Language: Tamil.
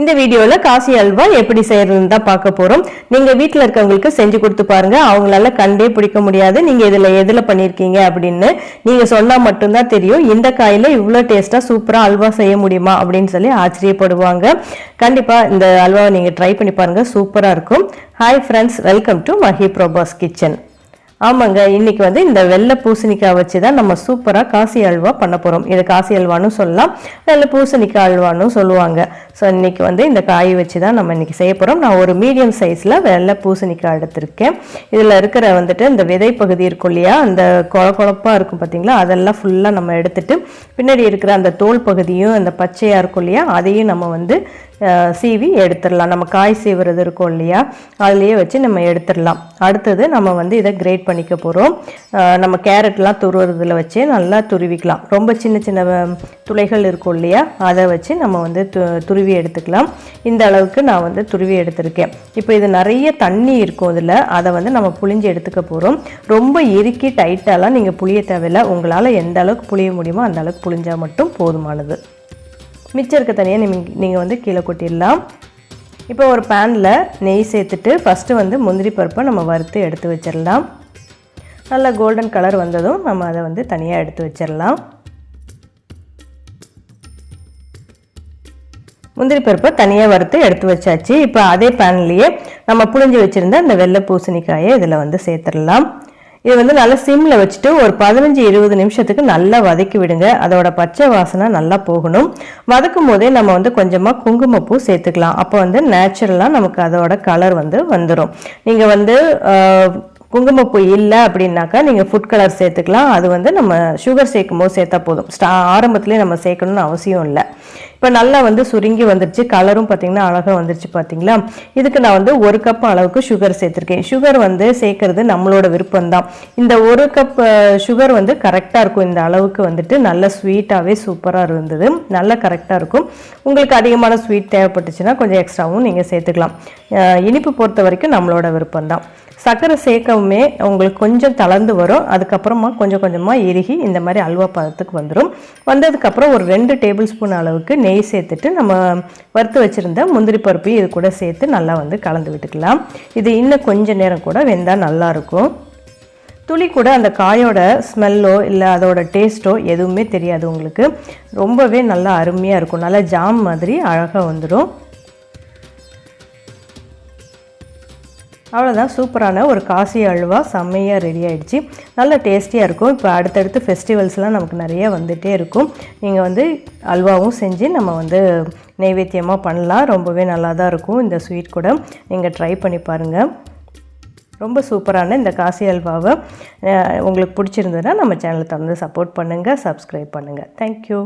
இந்த வீடியோவில் காசி அல்வா எப்படி செய்யறதுன்னு தான் பார்க்க போகிறோம் நீங்கள் வீட்டில் இருக்கவங்களுக்கு செஞ்சு கொடுத்து பாருங்க. அவங்களால கண்டே பிடிக்க முடியாது. நீங்கள் இதில் எதில் பண்ணியிருக்கீங்க அப்படின்னு நீங்கள் சொன்னால் மட்டும்தான் தெரியும். இந்த காயில் இவ்வளோ டேஸ்ட்டாக சூப்பராக அல்வா செய்ய முடியுமா அப்படின்னு சொல்லி ஆச்சரியப்படுவாங்க. கண்டிப்பாக இந்த அல்வாவை நீங்கள் ட்ரை பண்ணி பாருங்கள் சூப்பராக இருக்கும். Hi friends welcome to Mahi ப்ரோபாஸ் kitchen ஆமாங்க இன்னைக்கு வந்து இந்த வெள்ளை பூசணிக்காய் வச்சு தான் நம்ம சூப்பராக காசி அல்வா பண்ண போகிறோம் இது காசி அல்வான்னு சொல்லலாம். வெள்ளை பூசணிக்காய் அல்வான்னு சொல்லுவாங்க. ஸோ இன்றைக்கி வந்து இந்த காய் வச்சு தான் நம்ம இன்றைக்கி செய்ய போகிறோம் நான் ஒரு மீடியம் சைஸில் வெள்ளை பூசணிக்காய் எடுத்திருக்கேன். இதில் இருக்கிற வந்துட்டு இந்த விதை பகுதி இருக்கும் இல்லையா அந்த கொழ இருக்கும் பார்த்தீங்களா அதெல்லாம் ஃபுல்லாக நம்ம எடுத்துட்டு பின்னாடி இருக்கிற அந்த தோல் பகுதியும் அந்த பச்சையாக இருக்கும் இல்லையா அதையும் நம்ம வந்து சீவி எடுத்துடலாம். நம்ம காய் சீவுறது இருக்கும் இல்லையா அதுலேயே வச்சு நம்ம எடுத்துடலாம். அடுத்தது நம்ம வந்து இதை கிரேட் பண்ணிக்க போகிறோம் நம்ம கேரட்லாம் துருவுறதுல வச்சு நல்லா துருவிக்கலாம். ரொம்ப சின்ன சின்ன துளைகள் இருக்கும் இல்லையா அதை வச்சு நம்ம வந்து து துருவி எடுத்துக்கலாம். இந்த அளவுக்கு நான் வந்து துருவி எடுத்திருக்கேன். இப்போ இது நிறைய தண்ணி இருக்கும் இதில். அதை வந்து நம்ம புளிஞ்சு எடுத்துக்க போகிறோம் ரொம்ப இறுக்கி டைட்டாலாம் நீங்கள் புளிய தேவையில்லை. உங்களால் எந்த அளவுக்கு புளிய முடியுமோ அந்த அளவுக்கு புளிஞ்சால் மட்டும் போதுமானது. மிச்சம் இருக்க தனியாக நீங்கள் நீங்கள் வந்து கீழே கொட்டிடலாம். இப்போ ஒரு பேனில் நெய் சேர்த்துட்டு ஃபஸ்ட்டு வந்து முந்திரி பருப்பை நம்ம வறுத்து எடுத்து வச்சிடலாம். நல்லா கோல்டன் கலர் வந்ததும் நம்ம அதை வந்து தனியாக எடுத்து வச்சிடலாம். முந்திரி பருப்பை தனியாக வறுத்து எடுத்து வச்சாச்சு. இப்போ அதே பேன்லேயே நம்ம புளிஞ்சு வச்சுருந்த அந்த வெள்ளை பூசணிக்காயை இதில் வந்து சேர்த்துடலாம். இது வந்து நல்லா சிம்மில் வச்சுட்டு ஒரு பதினஞ்சு இருபது நிமிஷத்துக்கு நல்லா வதக்கி விடுங்க. அதோட பச்சை வாசனை நல்லா போகணும். வதக்கும் போதே நம்ம வந்து கொஞ்சமாக குங்குமப்பூ சேர்த்துக்கலாம். அப்போ வந்து நேச்சுரலாக நமக்கு அதோட கலர் வந்து வந்துடும் நீங்கள் வந்து குங்குமப்பூ இல்லை அப்படின்னாக்கா நீங்கள் ஃபுட் கலர் சேர்த்துக்கலாம். அது வந்து நம்ம சுகர் சேர்க்கும் போது சேர்த்தா போதும். ஸ்டா ஆரம்பத்துலேயே நம்ம சேர்க்கணும்னு அவசியம் இல்லை. இப்போ நல்லா வந்து சுருங்கி வந்துருச்சு. கலரும் பார்த்தீங்கன்னா அழகாக வந்துருச்சு பார்த்தீங்களா இதுக்கு நான் வந்து ஒரு கப் அளவுக்கு சுகர் சேர்த்துருக்கேன். சுகர் வந்து சேர்க்கறது நம்மளோட விருப்பம்தான். இந்த ஒரு கப் சுகர் வந்து கரெக்டாக இருக்கும். இந்த அளவுக்கு வந்துட்டு நல்ல ஸ்வீட்டாகவே சூப்பராக இருந்தது. நல்லா கரெக்டாக இருக்கும். உங்களுக்கு அதிகமான ஸ்வீட் தேவைப்பட்டுச்சுன்னா கொஞ்சம் எக்ஸ்ட்ராவும் நீங்கள் சேர்த்துக்கலாம். இனிப்பு பொறுத்த வரைக்கும் நம்மளோட விருப்பம்தான். சர்க்கரை சேர்க்கவுமே உங்களுக்கு கொஞ்சம் தளர்ந்து வரும். அதுக்கப்புறமா கொஞ்சம் கொஞ்சமாக இறுகி இந்த மாதிரி அல்வா பதத்துக்கு வந்துடும் வந்ததுக்கப்புறம் ஒரு ரெண்டு டேபிள் ஸ்பூன் அளவுக்கு நெய் சேர்த்துட்டு நம்ம வறுத்து வச்சுருந்த முந்திரி பருப்பையும் இது கூட சேர்த்து நல்லா வந்து கலந்து விட்டுக்கலாம். இது இன்னும் கொஞ்சம் நேரம் கூட வெந்தால் நல்லாயிருக்கும் துளி கூட அந்த காயோட ஸ்மெல்லோ இல்லை அதோட டேஸ்ட்டோ எதுவுமே தெரியாது உங்களுக்கு. ரொம்பவே நல்லா அருமையாக இருக்கும். நல்லா ஜாம் மாதிரி அழகாக வந்துடும் அவ்வளோதான் சூப்பரான ஒரு காசி அல்வா செம்மையாக ரெடி ஆகிடுச்சு நல்ல டேஸ்டியாக இருக்கும். இப்போ அடுத்தடுத்து ஃபெஸ்டிவல்ஸ்லாம் நமக்கு நிறைய வந்துகிட்டே இருக்கும். நீங்கள் வந்து அல்வாவும் செஞ்சு நம்ம வந்து நைவேத்தியமாக பண்ணலாம். ரொம்பவே நல்லா தான் இருக்கும் இந்த ஸ்வீட் கூட. நீங்கள் ட்ரை பண்ணி பாருங்கள் ரொம்ப சூப்பரான இந்த காசி அல்வாவை உங்களுக்கு பிடிச்சிருந்ததுன்னா நம்ம சேனலை தொடர்ந்து சப்போர்ட் பண்ணுங்கள் சப்ஸ்கிரைப் பண்ணுங்கள் தேங்க்யூ